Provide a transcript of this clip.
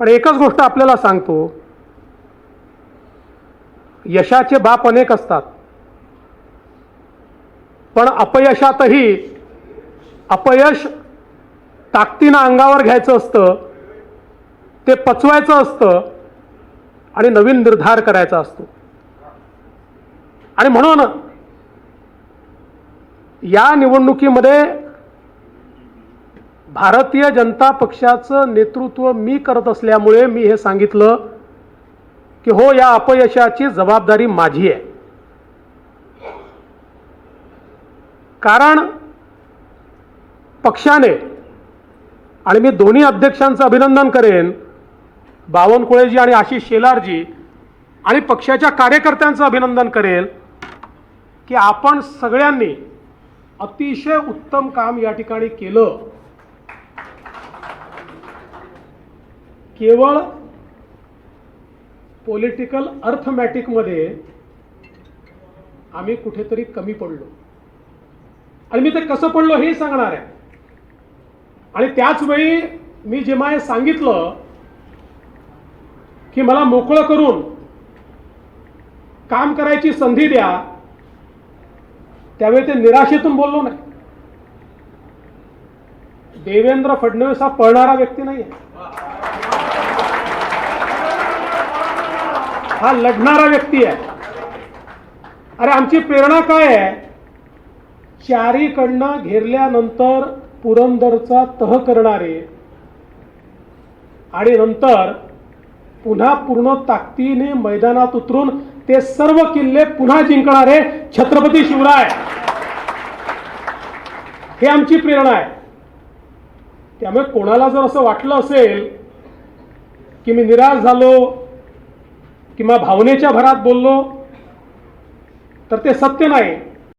पण एकच गोष्ट आपल्याला सांगतो. यशाचे बाप अनेक असतात. पण अपयशातही अपयश ताकदीनं अंगावर घ्यायचं असतं ते पचवायचं असतं आणि नवीन निर्धार करायचा असतो. आणि म्हणून या निवडणुकीमध्ये भारतीय जनता पक्षाचं नेतृत्व मी करत असल्यामुळे मी हे सांगितलं की हो या अपयशाची जबाबदारी माझी आहे. कारण पक्षाने आणि मी दोन्ही अध्यक्षांचं अभिनंदन करेन बावनकुळेजी आणि आशिष शेलारजी आणि पक्षाच्या कार्यकर्त्यांचं अभिनंदन करेल की आपण सगळ्यांनी अतिशय उत्तम काम या ठिकाणी केलं. केवळ पॉलिटिकल अर्थमॅटिकमध्ये आम्ही कुठेतरी कमी पडलो. आणि मी ते कसं पडलो हे सांगणार आहे. आणि त्याच वेळी मी जेव्हा हे सांगितलं की मला मोकळं करून काम करायची संधी द्या त्यावेळी ते निराशेतून बोललो नाही. देवेंद्र फडणवीस हा पळणारा व्यक्ती नाही आहे हा लढणारा व्यक्ती आहे. अरे आमची प्रेरणा काय आहे? चारीकडनं घेरल्यानंतर पुरंदरचा तह करणारे आणि नंतर पुन्हा पूर्ण ताकदीने मैदानात उतरून ते सर्व किल्ले पुन्हा जिंकणारे छत्रपती शिवराय. हे आमची प्रेरणा आहे. त्यामुळे कोणाला जर असं वाटलं असेल की मी निराश झालो किंवा भावनेच्या भरात बोललो तर ते सत्य नाही.